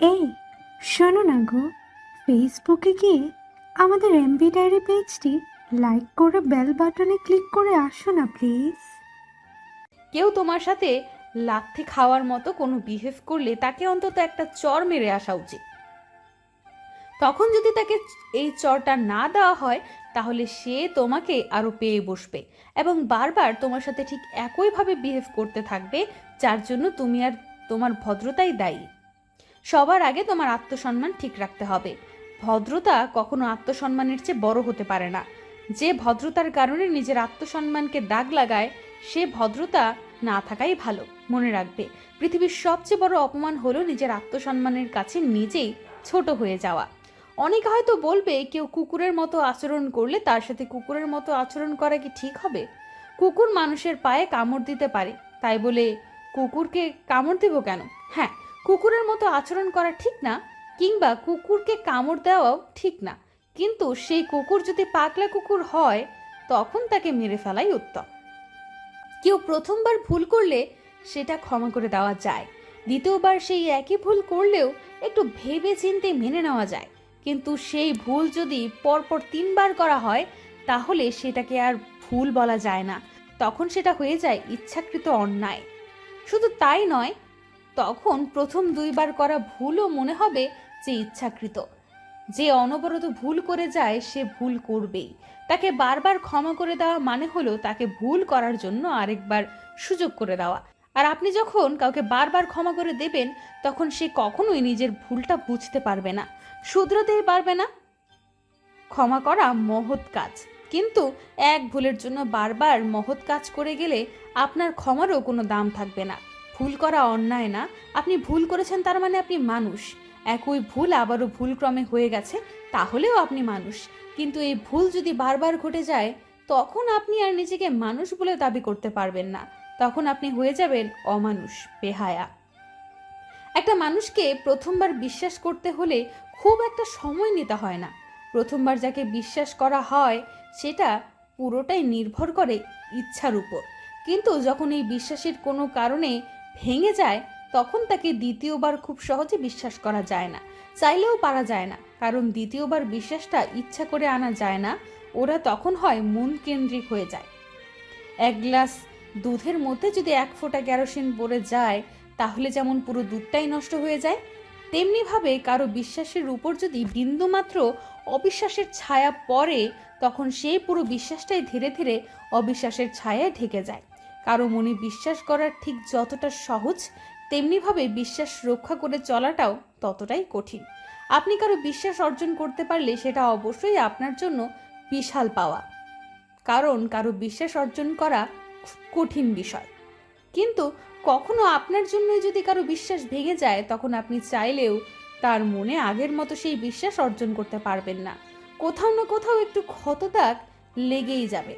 এই, শোনো না গো। ফেসবুকে গিয়ে আমাদের এমবি ডায়েরি পেজটি লাইক করে বেল বাটনে ক্লিক করে আসো না প্লিজ কেউ তোমার সাথে লাথি খাওয়ার মতো কোনো বিহেভ করলে তাকে অন্তত একটা চর মেরে আসা উচিত। তখন যদি তাকে এই চরটা না দেওয়া হয়, তাহলে সে তোমাকে আরও পেয়ে বসবে এবং বারবার তোমার সাথে ঠিক একইভাবে বিহেভ করতে থাকবে, যার জন্য তুমি আর তোমার ভদ্রতাই দায়ী। সবার আগে তোমার আত্মসম্মান ঠিক রাখতে হবে। ভদ্রতা কখনো আত্মসম্মানের চেয়ে বড় হতে পারে না। যে ভদ্রতার কারণে নিজের আত্মসম্মানকে দাগ লাগায়, সে ভদ্রতা না থাকাই ভালো, মনে রাখবে। পৃথিবীর সবচেয়ে বড় অপমান হলো নিজের আত্মসম্মানের কাছে নিজেই ছোট হয়ে যাওয়া। অনেকে হয়তো বলবে, কেউ কুকুরের মতো আচরণ করলে তার সাথে কুকুরের মতো আচরণ করা কি ঠিক হবে? কুকুর মানুষের পায়ে কামড় দিতে পারে। তাই বলে, কুকুরকে কামড় দেব কেন? হ্যাঁ কুকুরের মতো আচরণ করা ঠিক না, কিংবা কুকুরকে কামড় দেওয়াও ঠিক না। কিন্তু সেই কুকুর যদি পাগলা কুকুর হয়, তখন তাকে মেরে ফেলাই উত্তম। কেউ প্রথমবার ভুল করলে সেটা ক্ষমা করে দেওয়া যায়। দ্বিতীয়বার সেই একই ভুল করলেও একটু ভেবে চিন্তে মেনে নেওয়া যায়। কিন্তু সেই ভুল যদি পরপর তিনবার করা হয়, তাহলে সেটাকে আর ভুল বলা যায় না। তখন সেটা হয়ে যায় ইচ্ছাকৃত অন্যায়। শুধু তাই নয় তখন প্রথম দুইবার করা ভুলও মনে হবে যে ইচ্ছাকৃত। যে অনবরত ভুল করে যায়, সে ভুল করবেই। তাকে বারবার ক্ষমা করে দেওয়া মানে হলো তাকে ভুল করার জন্য আরেকবার সুযোগ করে দেওয়া। আর আপনি যখন কাউকে বারবার ক্ষমা করে দেবেন, তখন সে কখনোই নিজের ভুলটা বুঝতে পারবে না, শুধরাতেই পারবে না। ক্ষমা করা মহৎ কাজ। কিন্তু এক ভুলের জন্য বারবার মহৎ কাজ করে গেলে আপনার ক্ষমারও কোনো দাম থাকবে না। ভুল করা অন্যায় না, আপনি ভুল করেছেন তার মানে আপনি মানুষ। একই ভুল আবারও ভুল ক্রমে হয়ে গেছে, তাহলেও আপনি মানুষ। কিন্তু এই ভুল যদি বারবার ঘটে যায়, তখন আপনি আর নিজেকে মানুষ বলে দাবি করতে পারবেন না। তখন আপনি হয়ে যাবেন অমানুষ, বেহায়া। একটা মানুষকে প্রথমবার বিশ্বাস করতে হলে খুব একটা সময় নিতে হয় না। প্রথমবার যাকে বিশ্বাস করা হয়, সেটা পুরোটাই নির্ভর করে ইচ্ছার উপর। কিন্তু যখন এই বিশ্বাসের কোনো কারণে ভেঙে যায়, তখন তাকে দ্বিতীয়বার খুব সহজে বিশ্বাস করা যায় না। চাইলেও পারা যায় না, কারণ দ্বিতীয়বার বিশ্বাসটা ইচ্ছা করে আনা যায় না, ওরা তখন হয় মন কেন্দ্রিক হয়ে যায়। এক গ্লাস দুধের মধ্যে যদি এক ফোঁটা ক্যারোসিন পড়ে যায়, তাহলে যেমন পুরো দুধটাই নষ্ট হয়ে যায়, তেমনিভাবে কারও বিশ্বাসের উপর যদি বিন্দুমাত্র অবিশ্বাসের ছায়া পড়ে, তখন সেই পুরো বিশ্বাসটাই ধীরে ধীরে অবিশ্বাসের ছায়ায় ঢেকে যায়। কারও মনে বিশ্বাস করার ঠিক যতটা সহজ, তেমনিভাবে বিশ্বাস রক্ষা করে চলাটাও ততটাই কঠিন। আপনি কারও বিশ্বাস অর্জন করতে পারলে সেটা অবশ্যই আপনার জন্য বিশাল পাওয়া। কারণ কারও বিশ্বাস অর্জন করা কঠিন বিষয়। কিন্তু কখনো আপনার জন্যই যদি কারও বিশ্বাস ভেঙে যায়, তখন আপনি চাইলেও তার মনে আগের মতো সেই বিশ্বাস অর্জন করতে পারবেন না। কোথাও না কোথাও একটু ক্ষতদাগ লেগেই যাবে।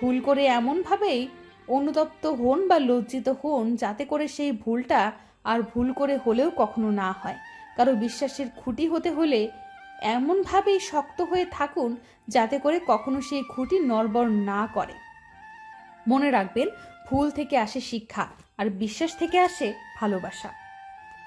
ভুল করে এমনভাবেই অনুতপ্ত হন বা লজ্জিত হন যাতে করে সেই ভুলটা আর ভুল করে হলেও কখনো না হয়। কারও বিশ্বাসের খুঁটি হতে হলে এমনভাবেই শক্ত হয়ে থাকুন যাতে করে কখনো সেই খুঁটি নড়বড় না করে। মনে রাখবেন, ভুল থেকে আসে শিক্ষা আর বিশ্বাস থেকে আসে ভালোবাসা।